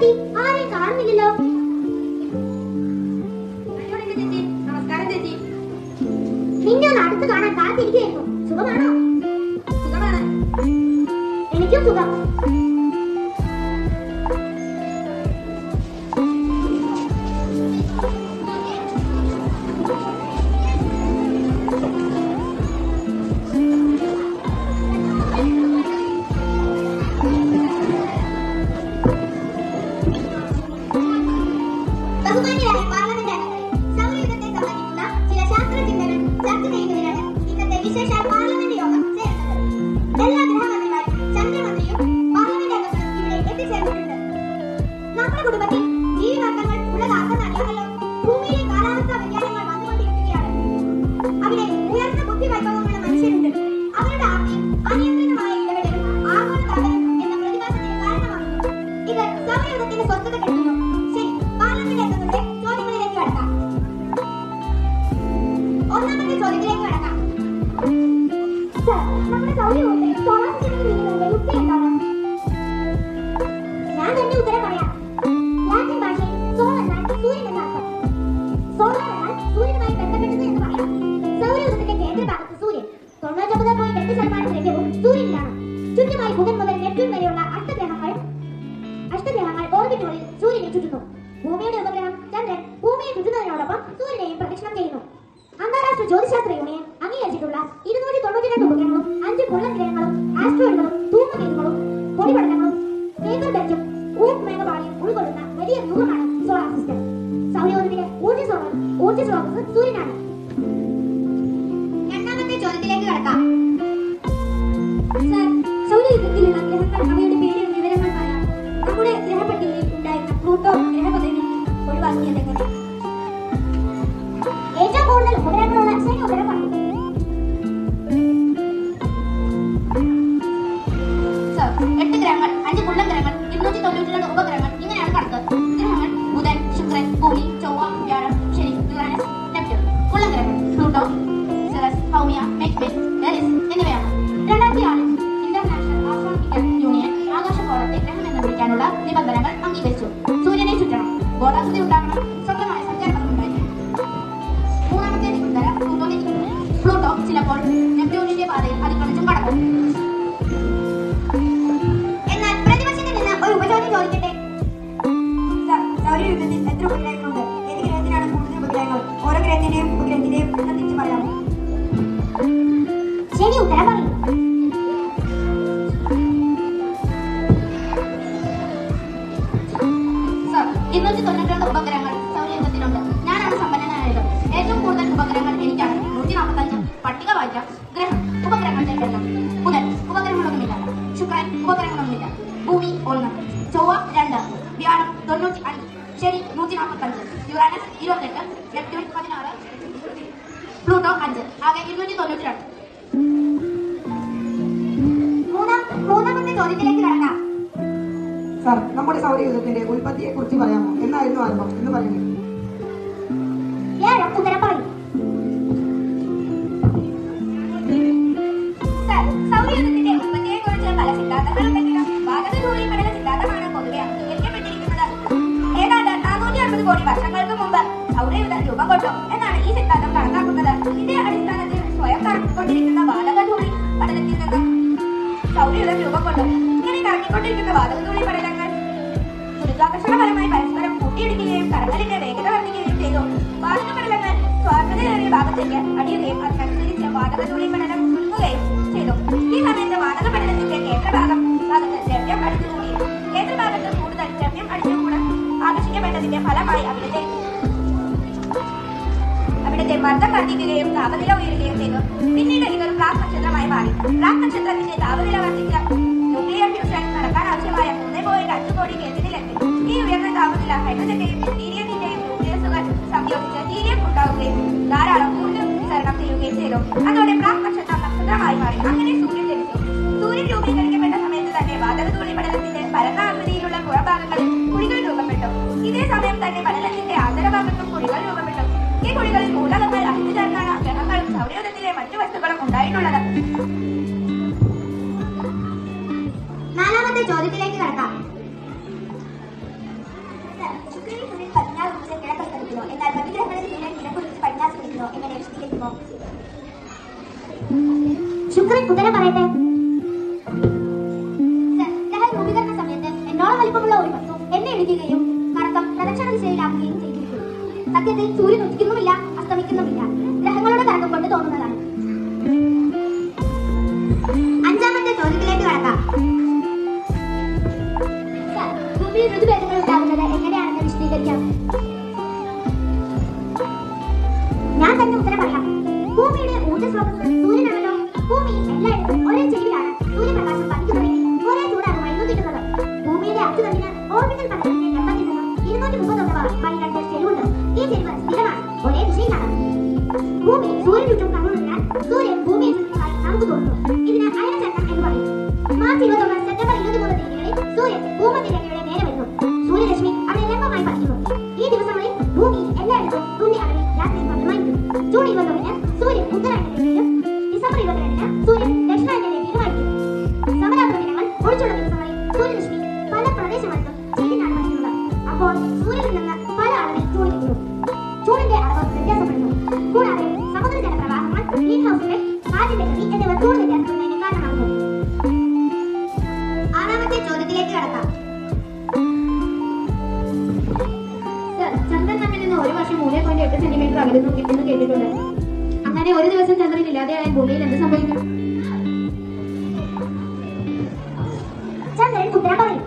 പറ്റി ആരെയും കാണുന്നില്ലല്ലോ? നമസ്കാരം ചേച്ചി നിന്നെ ഒന്ന് അടുത്ത് കാണാൻ കാത്തിരിക്കുകയായിരുന്നു. സുഖമാണോ? സുഖമാണ്. എനിക്കും സുഖം. കുടുംബത്തിൽ ജീവിവർഗങ്ങൾ ഉള്ളതാക്കുന്ന അറിയാമല്ലോ ഭൂമിയിലെ കാലാവസ്ഥാ വ്യതിയാനങ്ങൾ വന്നുകൊണ്ടിരിക്കുകയാണ്. അവിടെ ഉയർന്ന ബുദ്ധിവൈഭവമുള്ള മനുഷ്യരുണ്ട്. അവരുടെ ആർത്തിയും അനിയന്ത്രിതമായ ഇടപെടലും ആഗോളതാപനം എന്ന പ്രതിഭാസത്തിന് കാരണമാകുന്നു. ഇത് സമയത്തിന്റെ സ്വസ്ഥത കിട്ടുന്നു. ശരി പാർലമെന്റ് ചോദ്യങ്ങളിലേക്ക് കടക്കാം. ഒന്നാമത്തെ ചോദ്യത്തിലേക്ക് കടക്കാം. നമ്മുടെ സൗരയൂഥത്തിൽ സോളാർ പിന്നിലുള്ള യുക്തി ചുറ്റുമായി ബുധൻ മുതൽ നെപ്റ്റ്യൂൺ വരെയുള്ള അഷ്ടഗ്രഹങ്ങൾ അഷ്ടഗ്രഹങ്ങൾ ഓർബിറ്റുകളിൽ സൂര്യനെ ചുറ്റുന്നു. ഭൂമിയുടെ ഉപഗ്രഹം ചന്ദ്രൻ ഭൂമിയെ ചുറ്റുന്നതിനോടൊപ്പം സൂര്യനെയും പ്രദക്ഷിണം ചെയ്യുന്നു. അന്താരാഷ്ട്ര ജ്യോതിശാസ്ത്ര 不够明天还要做 ct 我就把你给 തൊണ്ണൂറ്റി അഞ്ച് ശരി നൂറ്റി നാൽപ്പത്തഞ്ച് യുറാനസ് ഇരുപത്തെട്ട് നെപ്റ്റ്യൂൺ പതിനാറ് പ്ലൂട്ടോ അഞ്ച് ആകെ ഇരുന്നൂറ്റി തൊണ്ണൂറ്റി രണ്ട് മൂന്നാം മൂന്നാമത്തെ ചോദ്യത്തിലേക്ക് കടക്കാം സാർ നമ്മുടെ സൗരയൂഥത്തിന്റെ ഉൽപ്പത്തിയെ കുറിച്ച് പറയാമോ? എന്നായിരുന്നു ആരംഭം എന്ന് പറയുന്നത്. വ്യാഴം ഉത്തരം പറയും സൗരയൂഥം രൂപം കൊണ്ടു ഇങ്ങനെ കറങ്ങിക്കൊണ്ടിരിക്കുന്ന വാതകത്തോടെ പടലങ്ങൾ ഗുരുത്വാകർഷണപരമായി പരസ്പരം കൂട്ടിയിടിക്കുകയും കറങ്ങലിന്റെ വേഗത വർദ്ധിക്കുകയും ചെയ്തു. വാതകപടലങ്ങൾ സ്വാർത്ഥതയേറിയ ഭാഗത്തേക്ക് അടിയുകയും അതിനനുസരിച്ച് വാതകത്തോടെ പടലം ചുരുങ്ങുകയും ചെയ്തു. ഈ സമയത്ത് വാതകപടലത്തിന്റെ കേന്ദ്രഭാഗം ഭാഗത്ത് ദ്രവ്യം അടിച്ചുകൂടി. കേന്ദ്രഭാഗത്ത് കൂടുതൽ ദ്രവ്യം അടിച്ചുകൂടാൻ ആകർഷിക്കപ്പെട്ടതിന്റെ ഫലമായി അവിടുത്തെ അവിടുത്തെ മർദ്ദം വർദ്ധിക്കുകയും താപനില ഉയരുകയും ചെയ്തു. പിന്നീട് ഇതൊരു ബ്ലാക്ക് നക്ഷത്രമായി മാറി. ബ്ലാക്ക് നക്ഷത്രത്തിന്റെ താപനില വർദ്ധിച്ച ന്യൂക്ലിയർ ഫ്യൂഷൻ നടക്കാൻ ആവശ്യമായ മൂന്ന് പോയിന്റ് അഞ്ച് കോടി കേന്ദ്രത്തിലെത്തി. ഈ ഉയർന്ന താപനില ഹൈഡ്രജന്റെയും ഹീലിയത്തിന്റെയും ന്യൂക്ലിയസുകൾ സംയോജിച്ച് ഹീലിയം ഉണ്ടാവുകയും ധാരാളം ഊർജം വിതരണം ചെയ്യുകയും ചെയ്തു. അതോടെ ബ്ലാക്ക് നക്ഷത്രം നക്ഷത്രമായി മാറി. അങ്ങനെ സൂര്യൻ ജനിച്ചു. സൂര്യൻ രൂപീകരിക്കപ്പെട്ട സമയത്ത് തന്നെ വാതകധൂളി പടലത്തിന്റെ പരന്നാകൃതിയിലുള്ള പുറഭാഗങ്ങളിൽ കുഴികൾ രൂപപ്പെട്ടു. ഇതേ സമയം തന്നെ പടലത്തിന്റെ ആന്തരഭാഗത്തും കുഴികൾ രൂപപ്പെട്ടു. ഈ കുഴികളിൽ മൂലകങ്ങൾ അടിഞ്ഞു ചേർന്നാണ് ഗ്രഹങ്ങളും സൗരയോധത്തിലെ മറ്റു വസ്തുക്കളും ഉണ്ടായിട്ടുള്ളത്. അസ്തമിക്കുന്നുമില്ല ഗ്രഹങ്ങളുടെ കറക്കം കൊണ്ട് തോന്നുന്നതാണ്. അഞ്ചാമത്തെ ചോദ്യത്തിലേക്ക് കടക്കാം. ഭൂമിയിൽ ഋതുഭേദങ്ങൾ ഉണ്ടാകുന്നത് എങ്ങനെയാണെന്ന് വിശദീകരിക്കാം. ഞാൻ തന്നെ ഉത്തരം പറയാം. ഭൂമിയുടെ ഊർജസ്രോതസ് സൂര്യനാണല്ലോ. ഭൂമി എല്ലായിടത്തും ഒരേ ചെടിയിലാണ് സൂര്യപ്രകാശം പതിക്കുന്നതെങ്കിൽ ഒരേ ചൂടാണ് മരുന്ന് ഭൂമിയുടെ അച്ചുതണ്ടിന് ഓർബിറ്റൽ അകലുന്നു കേട്ടിട്ടുണ്ട്. അങ്ങനെ ഒരു ദിവസം ചന്ദ്രൻ ഇല്ലാതെയായ ഭൂമിയിൽ എന്ത് സംഭവിക്കും? ചന്ദ്രൻ ഉത്തരം പറയും.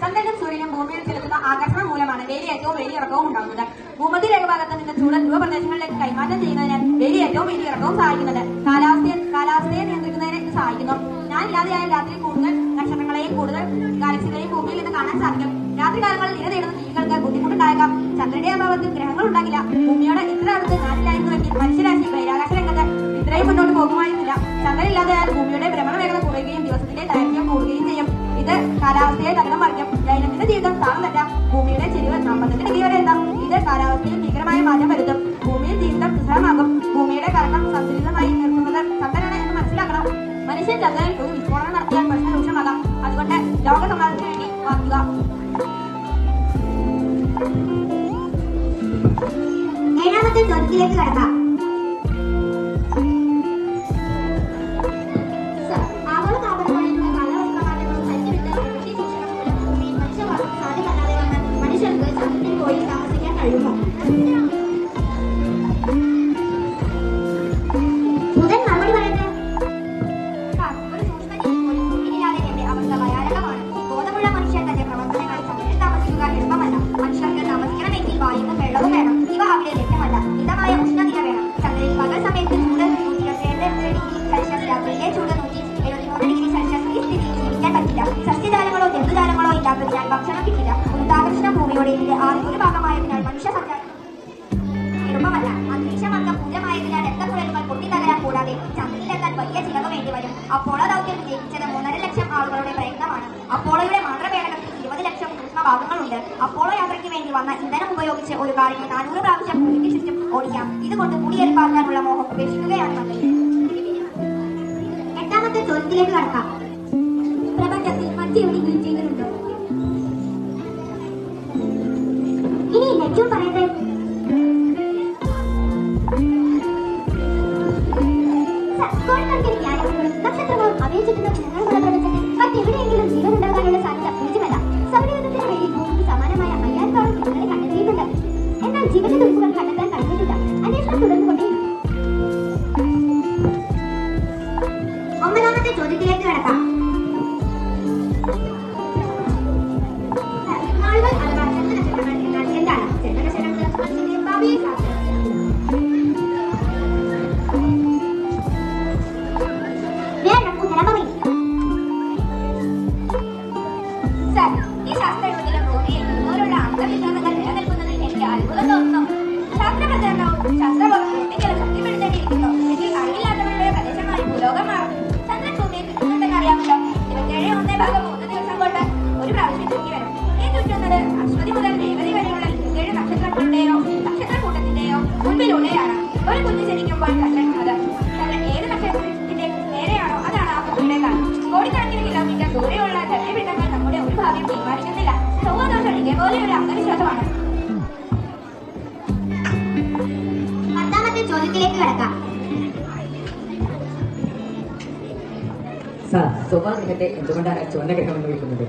ചന്ദ്രനും സൂര്യനും ഭൂമിയിൽ ചെലുത്തുന്ന ആകർഷണം മൂലമാണ് വേലിയേറ്റവും വേലിയിറക്കവും ഉണ്ടാകുന്നത്. ഭൂമധ്യ രേഖഭാഗത്ത് നിന്ന് ചൂട് ധ്രുവപ്രദേശങ്ങളിലേക്ക് കൈമാറ്റം ചെയ്യുന്നതിന് വേലിയേറ്റവും വേലിയിറക്കവും സഹായിക്കുന്നത്. കാലാവസ്ഥയെ കാലാവസ്ഥയെ നിയന്ത്രിക്കുന്നതിന് ഇത് സഹായിക്കുന്നു. ഞാൻ ഇല്ലാതെയായ രാത്രി കൂടുതൽ നക്ഷത്രങ്ങളെയും കൂടുതൽ ഗാലക്സികളെയും ഭൂമിയിൽ നിന്ന് കാണാൻ സാധിക്കും. രാത്രി കാലങ്ങളിൽ ഇര തേടുന്ന ജീവികൾക്ക് ബുദ്ധിമുട്ടുണ്ടായേക്കാം. ചന്ദ്രന്റെ അഭാവത്തിൽ ഗ്രഹങ്ങൾ ഉണ്ടാകില്ല. ഭൂമിയോട് ഇത്ര അടുത്ത് നാട്ടിലായിരുന്നുവെങ്കിൽ മനുഷ്യരാശി ബഹിരാകാശ രംഗത്ത് ഇത്രയും മുന്നോട്ട് പോകുമായിരുന്നില്ല. ചന്ദ്രനില്ലാതെയാൽ ഭൂമിയുടെ ഭ്രമണ വേഗത കുറയുകയും ദിവസത്തിന്റെ ദൈർഘ്യം കൂടുകയും ചെയ്യും. ഇത് കാലാവസ്ഥയെ തകിടം മറിക്കും. ദൈനംദിന ജീവിതം തെറ്റാം ഭൂമിയുടെ ചെരിവ് നാൽപ്പത്തഞ്ച് ഡിഗ്രി വരെ എത്താം ഇത് കാലാവസ്ഥയിൽ ഭീകരമായ മാറ്റം വരുത്തും. ഭൂമിയിൽ ജീവിതം ദുസ്സഹമാകും ഭൂമിയുടെ കറക്കം സന്തുലിതമായി നിർത്തുന്നത് ചന്ദ്രനാണ് എന്ന് മനസ്സിലാക്കണം. മനുഷ്യൻ ചന്ദ്രനിൽ ഒരു വിസ്ഫോടനം സാധ്യമല്ലാതെ കടക്കാം. മനുഷ്യർക്ക് ചന്ദ്രനിൽ പോയി താമസിക്കാൻ കഴിയുമോ? ഇതിന്റെ ആദ്യ ഒരു ഭാഗമായതിനാൽ മനുഷ്യ സഞ്ചാരം എളുപ്പമല്ല അന്തരീക്ഷമർക്കം പൂരമായതിനാൽ രക്തക്കുഴലുകൾ പൊട്ടിത്തകരാൻ കൂടാതെ ചന്ദ്രനിലെത്താൻ വലിയ ചിലവ് വേണ്ടിവരും അപ്പോളോ ദൗത്യം വിജയിച്ചത് മൂന്നര ലക്ഷം ആളുകളുടെ പ്രയത്നമാണ്. അപ്പോളോയുടെ മാന്ത്രപേടകത്തിൽ ഇരുപത് ലക്ഷം സൂക്ഷ്മഭാഗങ്ങളുണ്ട് അപ്പോളോ യാത്രയ്ക്ക് വേണ്ടി വന്ന ഇന്ധനം ഉപയോഗിച്ച് ഒരു കാറിനെ നാനൂറ് പ്രാവശ്യം ഭൂമിക്ക് ചുറ്റും ഓടിക്കാം. ഇതുകൊണ്ട് മുടിയെടുപ്പാക്കാനുള്ള മോഹം ഉപേക്ഷിക്കുകയാണ് നല്ലത് എട്ടാമത്തെ ചോദ്യത്തിലേക്ക് കടക്കാം. क्यों पढ़े थे स्कोर करके क्या है नक्षत्र और अभिजित नक्षत्र 小子 ഗ്രഹത്തെ എന്തുകൊണ്ടാണ് ചുവന്ന ഗ്രഹം എന്ന് വിളിക്കുന്നത്?